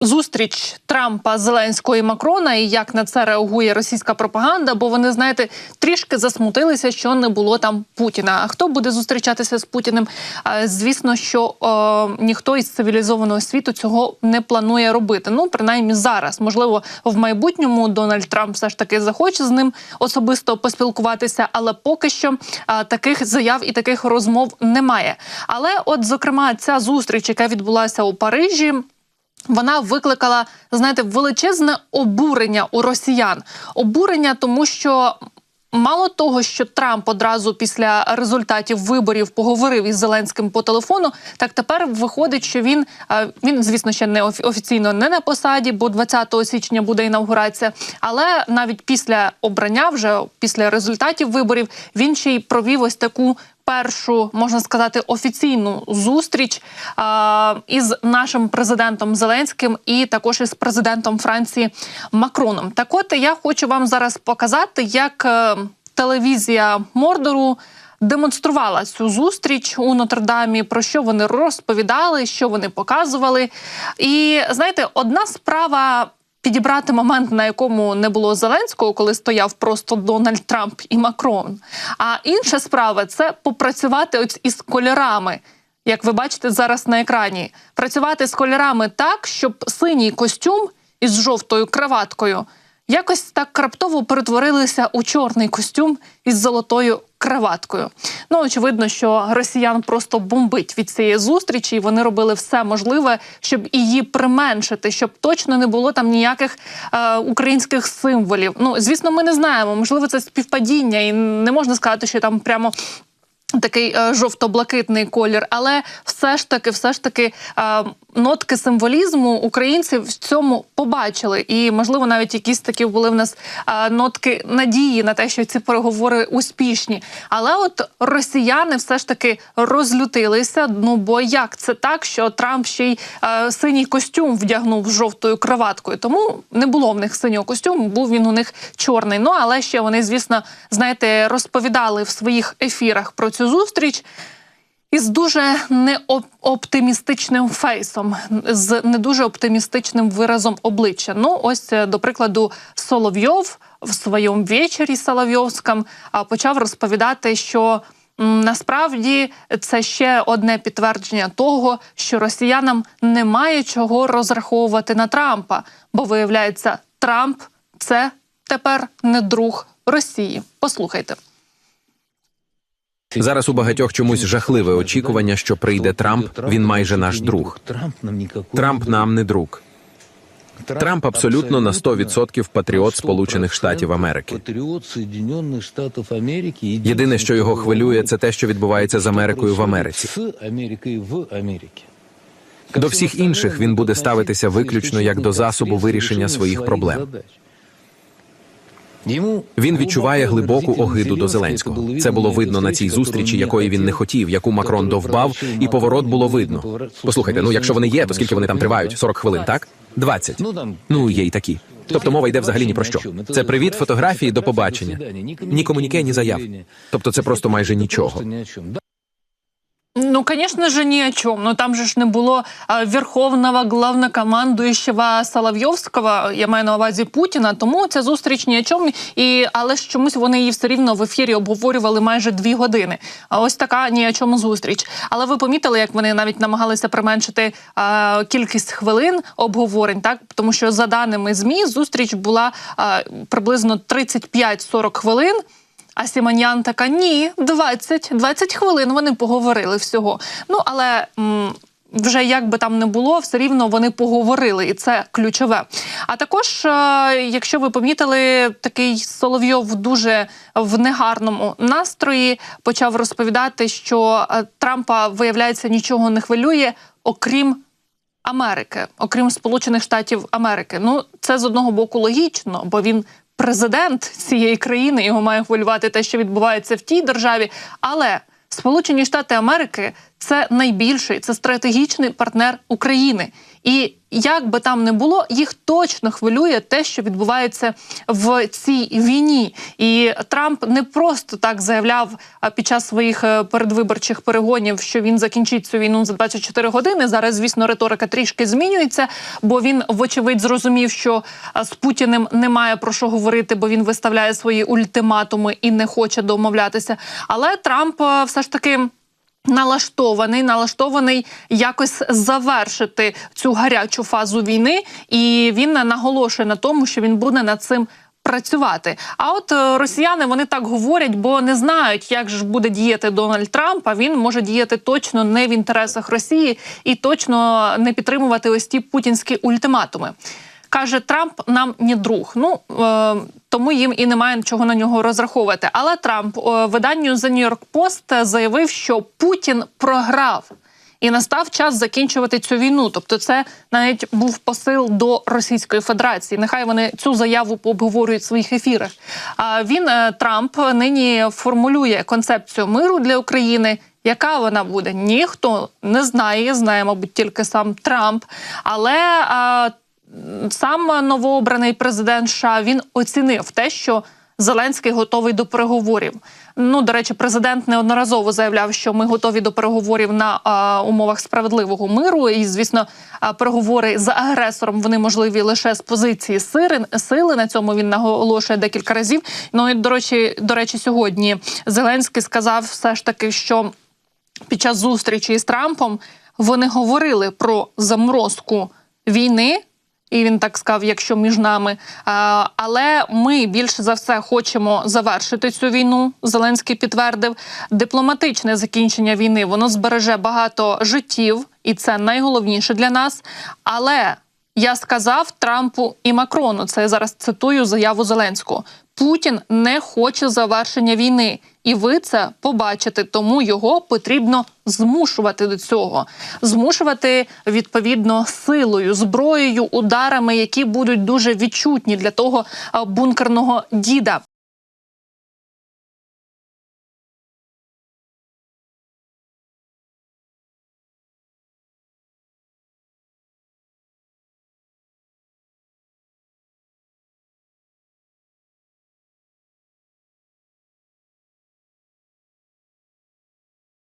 Зустріч Трампа, Зеленського і Макрона, і як на це реагує російська пропаганда, бо вони, знаєте, трішки засмутилися, що не було там Путіна. А хто буде зустрічатися з Путіним? Звісно, що е, ніхто із цивілізованого світу цього не планує робити. Ну, принаймні зараз. Можливо, в майбутньому Дональд Трамп все ж таки захоче з ним особисто поспілкуватися, але поки що е, таких заяв і таких розмов немає. Але, от, зокрема, ця зустріч, яка відбулася у Парижі. Вона викликала, знаєте, величезне обурення у росіян. Обурення, тому що мало того, що Трамп одразу після результатів виборів поговорив із Зеленським по телефону, так тепер виходить, що він він, звісно, ще не офі- офіційно не на посаді, бо 20 січня буде інавгурація. Але навіть після обрання, вже після результатів виборів, він ще й провів ось таку першу, можна сказати, офіційну зустріч а, із нашим президентом Зеленським і також із президентом Франції Макроном. Так, от я хочу вам зараз показати, як е, телевізія Мордору. Демонструвала цю зустріч у Нотр-Дамі, про що вони розповідали, що вони показували. І знаєте, одна справа підібрати момент, на якому не було Зеленського, коли стояв просто Дональд Трамп і Макрон. А інша справа це попрацювати ось із кольорами. Як ви бачите зараз на екрані, працювати з кольорами так, щоб синій костюм із жовтою краваткою якось так раптово перетворилися у чорний костюм із золотою краваткою. Ну очевидно, що росіян просто бомбить від цієї зустрічі, і вони робили все можливе, щоб її применшити, щоб точно не було там ніяких е, українських символів. Ну звісно, ми не знаємо. Можливо, це співпадіння, і не можна сказати, що там прямо. Такий е, жовто-блакитний колір, але все ж таки, все ж таки, е, нотки символізму українці в цьому побачили. І можливо, навіть якісь такі були в нас е, нотки надії на те, що ці переговори успішні. Але от росіяни все ж таки розлютилися. Ну бо як це так, що Трамп ще й е, синій костюм вдягнув жовтою краваткою? Тому не було в них синього костюму, був він у них чорний. Ну але ще вони, звісно, знаєте, розповідали в своїх ефірах про цю зустріч. Із дуже неоптимістичним фейсом, з не дуже оптимістичним виразом обличчя. Ну, ось е, до прикладу, Соловйов в своєму вечорі Соловйовському почав розповідати, що насправді це ще одне підтвердження того, що росіянам немає чого розраховувати на Трампа, бо виявляється, Трамп це тепер не друг Росії. Послухайте. Зараз у багатьох чомусь жахливе очікування, що прийде Трамп. Він майже наш друг. Трамп нам не друг. Трамп абсолютно на 100% патріот Сполучених Штатів Америки. Єдине, що його хвилює, це те, що відбувається з Америкою в Америці. До всіх інших він буде ставитися виключно як до засобу вирішення своїх проблем. Він відчуває глибоку огиду до Зеленського. Це було видно на цій зустрічі, якої він не хотів, яку Макрон довбав, і поворот було видно. Послухайте, ну якщо вони є, то скільки вони там тривають? 40 хвилин, так? 20. Ну є й такі. Тобто мова йде взагалі ні про що. Це привіт фотографії до побачення. Ні комуніке, ні заяв. Тобто це просто майже нічого. Ну, конечно же, ни о чем. Но там же ж не було верховного главнокомандуючого Соловйовського, я маю на увазі Путіна. Тому ця зустріч ні о чому. І але ж чомусь вони її все рівно в ефірі обговорювали майже дві години. А ось така ні о чому зустріч. Але ви помітили, як вони навіть намагалися применшити а, кількість хвилин обговорень, так тому що за даними змі зустріч була а, приблизно 35-40 хвилин. А Сіманян така: ні, 20, 20 хвилин вони поговорили всього. Ну але. М- вже як би там не було, все рівно вони поговорили, і це ключове. А також, е, якщо ви помітили, такий Соловйов дуже в негарному настрої почав розповідати, що е, Трампа виявляється нічого не хвилює, окрім Америки, окрім Сполучених Штатів Америки. Ну це з одного боку логічно, бо він президент цієї країни. Його має хвилювати те, що відбувається в тій державі. Але Сполучені Штати Америки це найбільший, це стратегічний партнер України. І як би там не було, їх точно хвилює те, що відбувається в цій війні. І Трамп не просто так заявляв під час своїх е, передвиборчих перегонів, що він закінчить цю війну за 24 години. Зараз, звісно, риторика трішки змінюється, бо він, вочевидь, зрозумів, що з Путіним немає про що говорити, бо він виставляє свої ультиматуми і не хоче домовлятися. Але Трамп е, все ж таки. Налаштований, налаштований якось завершити цю гарячу фазу війни, і він наголошує на тому, що він буде над цим працювати. А от е, росіяни вони так говорять, бо не знають, як ж буде діяти Дональд Трамп. А він може діяти точно не в інтересах Росії і точно не підтримувати ось ті путінські ультиматуми. Каже Трамп, нам не друг. Ну е, тому їм і немає чого на нього розраховувати. Але Трамп е, виданню The New York Post заявив, що Путін програв. І настав час закінчувати цю війну. Тобто, це навіть був посил до Російської Федерації. Нехай вони цю заяву пообговорюють в своїх ефірах. А він е, Трамп нині формулює концепцію миру для України. Яка вона буде? Ніхто не знає. Знає, мабуть, тільки сам Трамп. Але а, сам новообраний президент США він оцінив те, що Зеленський готовий до переговорів. Ну, до речі, президент неодноразово заявляв, що ми готові до переговорів на а, умовах справедливого миру. І, звісно, переговори з агресором вони можливі лише з позиції сили. сили. На цьому він наголошує декілька разів. Ну і до речі, до речі, сьогодні Зеленський сказав все ж таки, що під час зустрічі із Трампом вони говорили про заморозку війни. І він так сказав, якщо між нами. Але ми більше за все хочемо завершити цю війну. Зеленський підтвердив дипломатичне закінчення війни. Воно збереже багато життів, і це найголовніше для нас. Але я сказав Трампу і Макрону. Це я зараз цитую заяву Зеленського. Путін не хоче завершення війни, і ви це побачите. Тому його потрібно змушувати до цього, змушувати відповідно силою, зброєю, ударами, які будуть дуже відчутні для того бункерного діда.